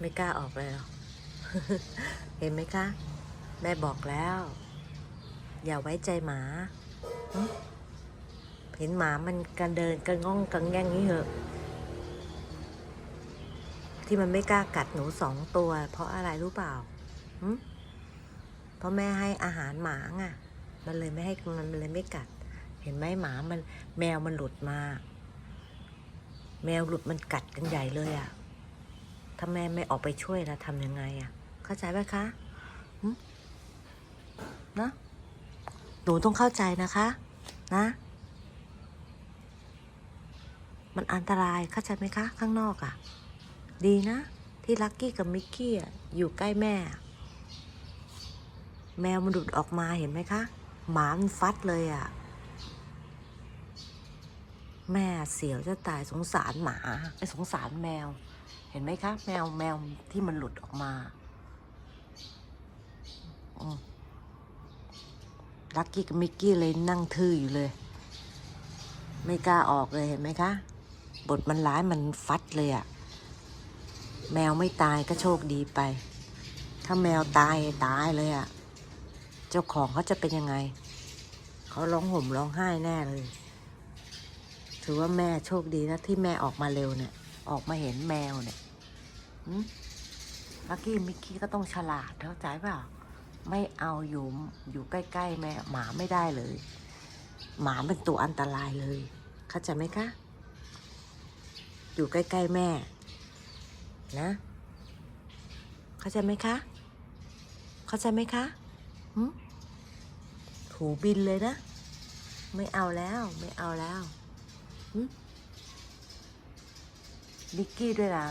ไม่กล้าออกเลยเหรอเห็นไหมคะ แม่บอกแล้ว อย่าไว้ใจหมา เห็นหมามันกันเดินกันง่องกันแง่งนี้เหอะ ที่มันไม่กล้ากัดหนูสองตัว เพราะอะไรรู้เปล่าเพราะแม่ให้อาหารหมาไงมันเลยไม่ให้มันเลยไม่กัด เห็นไหมหมามัน แมวมันหลุดมา แมวหลุดมันกัดกันใหญ่เลยอะ่ะ ถ้าแม่ไม่ออกไปช่วยนะทำยังไงอะ่ะ เข้าใจไหมคะเนะหนูต้องเข้าใจนะคะ นะ มันอันตรายเข้าใจไหมคะ ข้างนอกอะ่ะ ดีนะ ที่ลักกี้กับมิกกี้อยู่ใกล้แม่ แมวมันหลุดออกมาเห็นไหมคะ หมามันฟัดเลยอะ่ะ แม่เสียวจะตายสงสารหมาไอ้สงสารแมว เห็นไหมคะ แมวแมวที่มันหลุดออกมาลักกี้กับมิกกี้เลยนั่งทื่ออยู่เลย ไม่กล้าออกเลยเห็นไหมคะ บทมันร้ายมันฟัดเลยอะแมวไม่ตายก็โชคดีไป ถ้าแมวตายตายเลยอะเจ้าของเขาจะเป็นยังไง เขาร้องห่มร้องไห้แน่เลย ถือว่าแม่โชคดีนะที่แม่ออกมาเร็วเนี่ย ออกมาเห็นแมวเนี่ยลักกี้มิกกี้ก็ต้องฉลาดเข้าใจเปล่า ไม่เอาอยู่อยู่ใกล้ๆแม่หมาไม่ได้เลย หมาเป็นตัวอันตรายเลย เข้าใจไหมคะ อยู่ใกล้ๆแม่ นะ เข้าใจไหมคะ เข้าใจไหมคะหึถูบินเลยนะ ไม่เอาแล้ว ไม่เอาแล้วหึมิ มิกกี้ด้วยล่ะ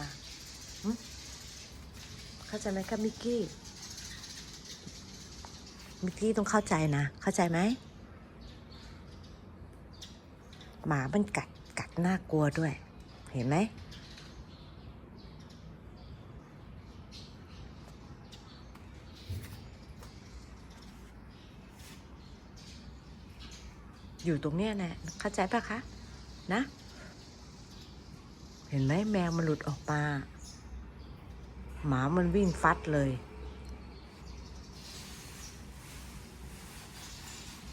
เข้าใจไหมครับมิกกี้ มิกกี้ต้องเข้าใจนะ เข้าใจไหม หมามันกัดกัดน่ากลัวด้วย เห็นไหมอยู่ตรงเนี้ยนะ เข้าใจปะคะ นะ เห็นไหมแมวมันหลุดออกมา หมามันวิ่งฟัดเลย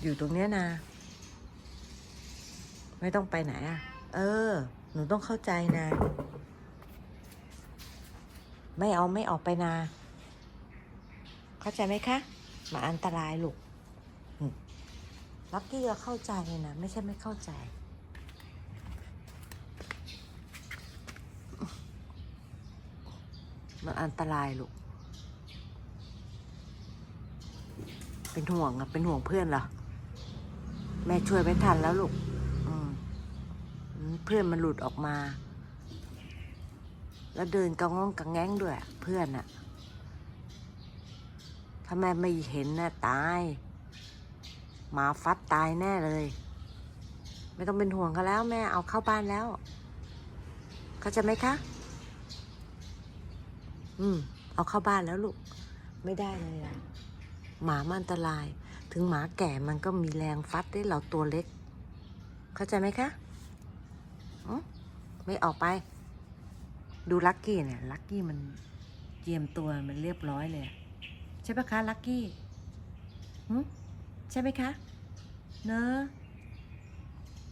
อยู่ตรงเนี้ยนะ ไม่ต้องไปไหนอะ เออ หนูต้องเข้าใจนะ ไม่เอาไม่ออกไปนา เข้าใจไหมคะหมาอันตรายลูกลักกี้ก็เข้าใจนะ ไม่ใช่ไม่เข้าใจ มัน อันตรายลูก เป็นห่วงอะเป็นห่วงเพื่อนเหรอ แม่ช่วยไม่ทันแล้วลูกเพื่อนมันหลุดออกมา แล้วเดินกระง้องกระแง้งด้วย เพื่อนอะถ้าแม่ไม่เห็นนะตายหมาฟัดตายแน่เลย ไม่ต้องเป็นห่วงเขาแล้ว แม่เอาเข้าบ้านแล้ว เข้าใจไหมคะ อืม เอาเข้าบ้านแล้วลูก ไม่ได้เลยอะหมามันอันตราย ถึงหมาแก่มันก็มีแรงฟัดได้เราตัวเล็ก เข้าใจไหมคะอไม่ออกไป ดูลักกี้เนี่ยลักกี้มันเจียมตัวมันเรียบร้อยเลยอะใช่ปะคะลักกี้ใช่ไหมคะ เนอะ